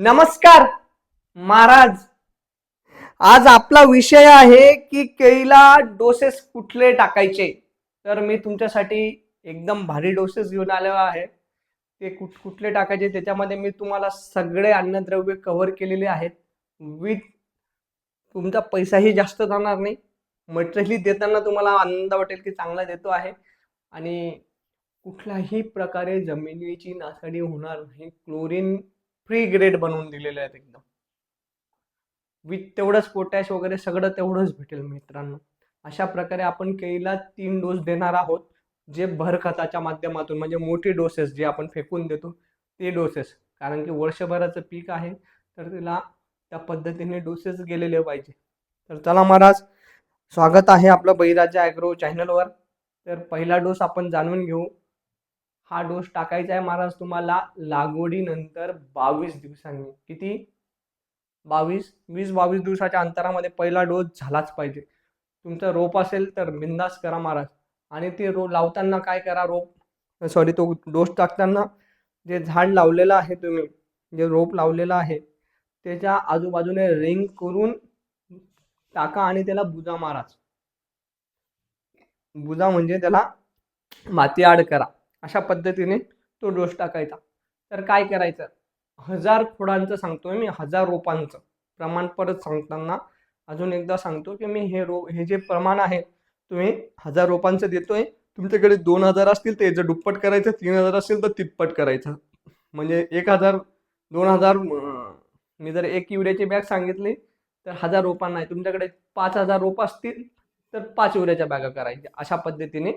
नमस्कार महाराज. आज आपला विषय आहे की केळीला डोसेस कुठले टाकायचे? तर मी तुमच्यासाठी एकदम भारी डोसेस घेऊन आलेलो आहे. ते कुठ कुठले टाकायचे? त्याच्यामध्ये मी तुम्हाला सगळे अन्नद्रव्य कव्हर केलेले आहेत. विथ तुमचा पैसाही जास्त जाणार नाही. मटेरियली देताना तुम्हाला आनंद वाटेल की चांगला देतो आहे. आणि कुठल्याही प्रकारे जमिनीची नासाडी होणार नाही. क्लोरीन फ्री ग्रेड बनवून दिलेले आहेत एकदम. विथ तेवढंच पोटॅश वगैरे सगळं तेवढंच भेटेल मित्रांनो. अशा प्रकारे आपण केळीला तीन डोस देणार आहोत. जे भरखताच्या माध्यमातून म्हणजे मोठी डोसेस जे आपण फेकून देतो ते डोसेस कारण की वर्षभराचं पीक आहे तर तिला त्या पद्धतीने डोसेस गेलेले पाहिजे. तर चला महाराज स्वागत आहे आपलं बहिराजा ॲग्रो चॅनलवर तर पहिला डोस आपण जाणून घेऊ. हा डोस टाकायचा आहे महाराज तुम्हाला लागवडीनंतर बावीस दिवसांनी. किती? बावीस? वीस बावीस दिवसाच्या अंतरामध्ये पहिला डोस झालाच पाहिजे. तुमचं रोप असेल तर बिंदास करा महाराज. आणि ते रो लावताना काय करा रोप? सॉरी तो डोस टाकताना जे झाड लावलेलं आहे तुम्ही जे रोप लावलेलं आहे त्याच्या आजूबाजूने रिंग करून टाका आणि त्याला बुजा महाराज. बुजा म्हणजे त्याला माती आड करा. अशा पद्धतीने तो डोस टाकायचा. तर काय करायचं? हजार खोडांचं सांगतोय मी हजार रोपांचं. प्रमाण परत सांगताना अजून एकदा सांगतो की मी हे रो हे जे प्रमाण आहे तुम्ही हजार रोपांचं देतोय तुमच्याकडे दोन हजार असतील तर याचं दुप्पट करायचं तीन हजार असेल तर तिप्पट करायचं. म्हणजे एक हजार दोन हजार मी जर एक युरियाची बॅग सांगितली तर हजार रोपांना आहे तुमच्याकडे पाच हजार रोप असतील तर पाच युरियाच्या बॅगा करायच्या. अशा पद्धतीने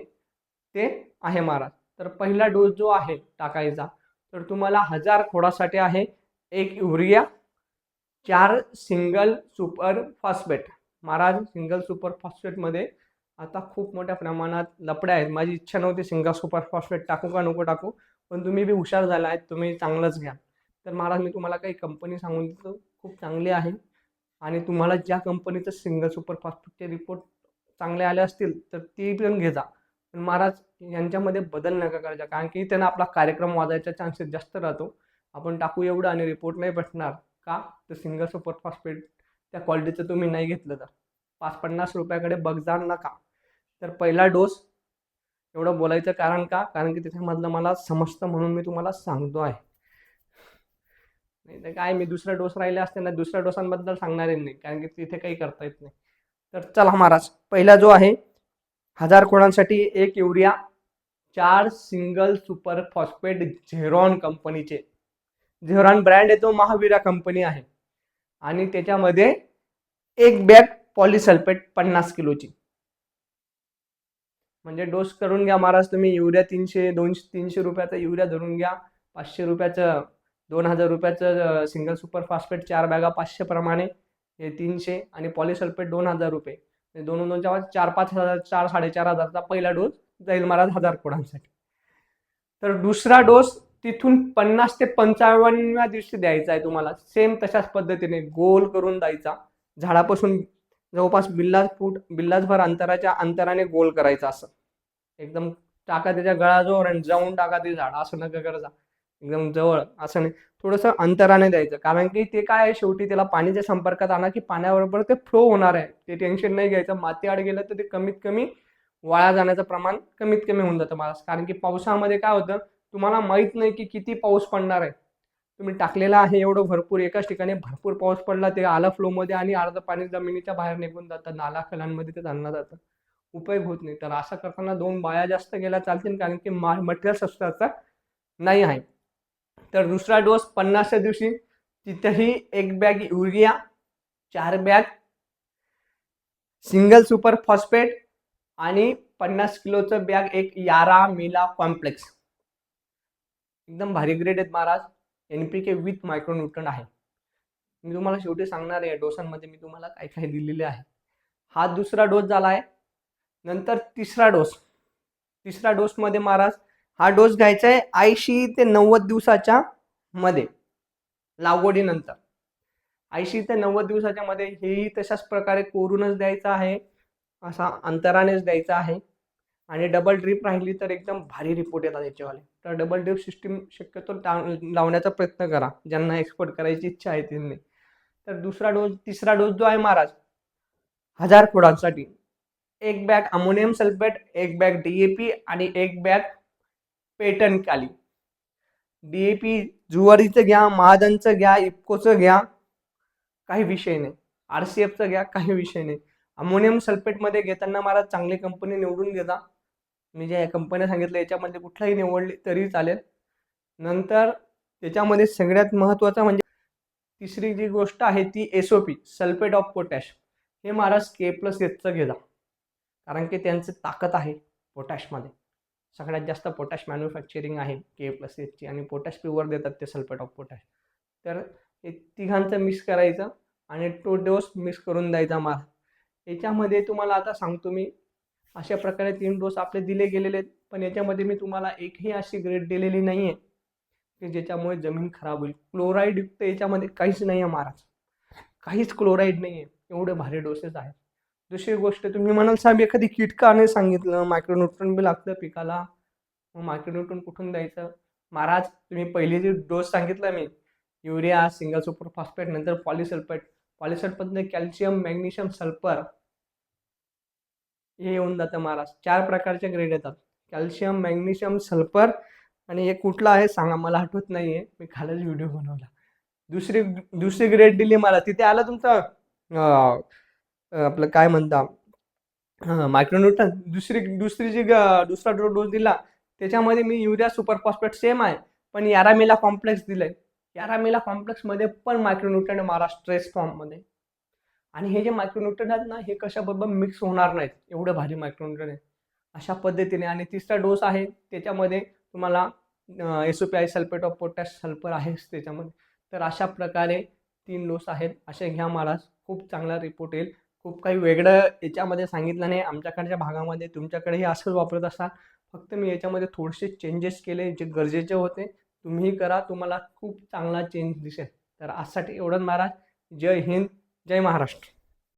ते आहे महाराज. तर पहिला डोस जो आहे टाकायचा तर तुम्हाला हजार खोडासाठी आहे. एक युरिया चार सिंगल सुपर फॉस्फेट. महाराज सिंगल सुपर फॉस्फेटमध्ये आता खूप मोठ्या प्रमाणात लपड्या आहेत. माझी इच्छा नव्हती सिंगल सुपर फॉस्फेट टाकू का नको टाकू पण तुम्ही बी हुशार झाला आहेत तुम्ही चांगलंच घ्या. तर महाराज मी तुम्हाला काही कंपनी सांगून देतो खूप चांगली आहे. आणि तुम्हाला ज्या कंपनीचं सिंगल सुपर फॉस्फेटचे रिपोर्ट चांगले आले असतील तर ती पण घेजा. पण महाराज यांच्यामध्ये बदल नका करायचा. कारण की त्यांना आपला कार्यक्रम वाजायचा चान्सेस जास्त राहतो. आपण टाकू एवढं आणि रिपोर्ट नाही भेटणार. का? तर सिंगल सुपर फॉस्फेट त्या क्वालिटीचं तुम्ही नाही घेतलं तर. पाच पन्नास रुपयाकडे बघजार नका. तर पहिला डोस एवढं बोलायचं कारण का? कारण की त्याच्यामधलं मला समजतं म्हणून मी तुम्हाला सांगतो आहे. नाही तर काय मी दुसरा डोस राहिले असते ना दुसऱ्या डोसांबद्दल सांगणार नाही कारण की तिथे काही करता येत नाही. तर चला महाराज पहिला जो आहे हजार कोणांसाठी? एक युरिया चार सिंगल सुपर फॉस्फेट झेरॉन कंपनीचे. झेरॉन ब्रँड आहे तो महावीरा कंपनी आहे. आणि त्याच्यामध्ये एक बॅग पॉलिसल्फेट पन्नास किलोची. म्हणजे डोस करून घ्या महाराज तुम्ही. युरिया तीनशे दोनशे तीनशे रुपयाचा युरिया धरून घ्या. पाचशे रुपयाचं दोन हजार रुपयाचं सिंगल सुपर फॉस्फेट चार बॅगा पाचशे प्रमाणे हे तीनशे आणि पॉलिसल्फेट दोन हजार रुपये. म्हणजे दोन दोनच्या चार पाच हजार चार साडेचार हजारचा पहिला डोस जाईल महाराज हजार कोणांसाठी तर दुसरा डोस तिथून पन्नास ते पंचावन्नव्या दिवशी द्यायचा आहे तुम्हाला. सेम तशाच पद्धतीने गोल करून द्यायचा. झाडापासून जवळपास बिल्लास फूट बिल्लासभर अंतराच्या अंतराने गोल करायचा असं. एकदम टाका त्याच्या गळाजवळ आणि जाऊन टाका ते झाड. असं नका करायचा एकदम जवळ असं नाही. थोडंसं अंतराने द्यायचं. कारण की ते काय आहे शेवटी त्याला पाण्याच्या संपर्कात आणा की पाण्याबरोबर ते फ्लो होणार आहे. ते टेन्शन नाही घ्यायचं. माती आड गेलं तर ते कमीत कमी वाया जाण्याचं प्रमाण कमीत कमी होऊन जातं मला कारण की पावसामध्ये काय होतं तुम्हाला माहीत नाही की किती पाऊस पडणार आहे. तुम्ही टाकलेला आहे एवढं भरपूर एकाच ठिकाणी भरपूर पाऊस पडला ते आलं फ्लोमध्ये आणि अर्ध पाणी जमिनीच्या बाहेर निघून जातं. नाला खलांमध्ये ते आणलं जातं. उपयोग होत नाही. तर असं करताना दोन बाया जास्त गेल्या चालतील. कारण की मा मटेरियल स्वस्त नाही आहे. तर दुसरा डोस पन्नासच्या दिवशी. तिथेही एक बॅग युरिया चार बॅग सिंगल सुपर फॉस्फेट आणि पन्नास किलोचं बॅग एक यारा मिला कॉम्प्लेक्स. एकदम भारी ग्रेड आहेत Maharaj. N P K with micronutrient आहे. मी तुम्हाला शेवटी सांगणार आहे डोसांमध्ये मी तुम्हाला काय काय दिलेले आहे. हा दुसरा डोस झाला आहे. नंतर तिसरा डोस. तिसरा डोसमध्ये महाराज हा डोस घ्यायचा आहे ऐंशी ते नव्वद दिवसाच्या मध्ये लागवडीनंतर. ऐंशी ते नव्वद दिवसाच्या मध्ये हेही तशाच प्रकारे कोरूनच द्यायचं आहे असा अंतरानेच द्यायचा आहे. आणि डबल ड्रीप राहिली तर एकदम भारी रिपोर्ट येतात याच्यावाले. तर डबल ड्रीप सिस्टीम शक्यतो टा- लावण्याचा प्रयत्न करा. ज्यांना एक्सपोर्ट करायची इच्छा आहे त्यांनी. तर दुसरा डोस तिसरा डोस जो आहे महाराज हजार खोडांसाठी एक बॅग अमोनियम सल्फेट एक बॅग डीएपी आणि एक बॅग पेटन ए डीएपी जुवारीचं घ्या महादनचं घ्या इफकोचं घ्या काही विषय नाही. आर सी एफचं घ्या काही विषय नाही. अमोनियम सल्फेटमध्ये घेताना मला चांगली कंपनी निवडून घेता मी ज्या कंपन्या सांगितल्या याच्यामध्ये कुठलाही निवडली तरी चालेल. नंतर त्याच्यामध्ये सगळ्यात महत्त्वाचं म्हणजे तिसरी जी गोष्ट आहे ती S O P sulphate of potash हे महाराज के प्लस एचचं घेता कारण की त्यांचं ताकद आहे पोटॅशमध्ये सगळ्यात जास्त पोटॅश मॅन्युफॅक्चरिंग आहे के प्लस एचची आणि पोटॅश प्युअर देतात ते सल्फेट ऑफ पोटॅश तर हे तिघांचं मिक्स करायचं आणि तो डोस मिक्स करून द्यायचा मार याच्यामध्ये तुम्हाला आता सांगतो मी अशा प्रकारे तीन डोस आपले दिले गेलेले आहेत पण याच्यामध्ये मी तुम्हाला एकही अशी ग्रेड दिलेली नाही आहे की ज्याच्यामुळे जमीन खराब होईल. क्लोराईड युक्त याच्यामध्ये काहीच नाही आहे महाराज. काहीच क्लोराईड नाही आहे एवढे भारी डोसेस आहेत. दुसरी गोष्ट तुम्ही म्हणाल साहेब एखादी कीटकाने सांगितलं मायक्रोन्यूट्रॉन बी लागतं पिकाला. मग मायक्रोन्यूट्रॉन कुठून द्यायचं? महाराज तुम्ही पहिली जे डोस सांगितला मी युरिया सिंगल सुपर फॉस्फेट नंतर पॉलिसल्फेट पॉलिसल्फेटमध्ये कॅल्शियम मॅग्नेशियम सल्फर हे येऊन जातं महाराज. चार प्रकारचे ग्रेड येतात. कॅल्शियम मॅग्नेशियम सल्फर आणि हे कुठलं आहे सांगा मला आठवत नाही आहे मी खालच व्हिडिओ बनवला. दुसरी दुसरी ग्रेड दिली मला. तिथे आलं तुमचं आपलं काय म्हणता? मायक्रोन्यूटन दुसरी दुसरी जी ग- दुसरा डो डोस दिला त्याच्यामध्ये मी युरिया सुपर फॉस्फेट सेम आहे पण यारामेला कॉम्प्लेक्स दिलं आहे यारामेला कॉम्प्लेक्समध्ये पण मायक्रोन्यूटन मारा स्ट्रेस फॉर्ममध्ये आणि हे जे मायक्रोन्यूटन आहेत ना हे कशाबरोबर मिक्स होणार नाहीत? एवढं भारी मायक्रोन्यूटन आहे. अशा पद्धतीने. आणि तिसरा डोस आहे त्याच्यामध्ये तुम्हाला S O P I sulphate of potash sulphur आहेच त्याच्यामध्ये. तर अशा प्रकारे तीन डोस आहेत. असे घ्या महाराज. खूप चांगला रिपोर्ट येईल. खूप काही वेगळं याच्यामध्ये सांगितलं नाही. आमच्याकडच्या भागामध्ये तुमच्याकडेही असंच वापरत असाल फक्त मी याच्यामध्ये थोडेसे चेंजेस केले जे गरजेचे होते. तुम्ही करा तुम्हाला खूप चांगला चेंज दिसेल. तर आजसाठी एवढंच महाराज. जय हिंद जय महाराष्ट्र.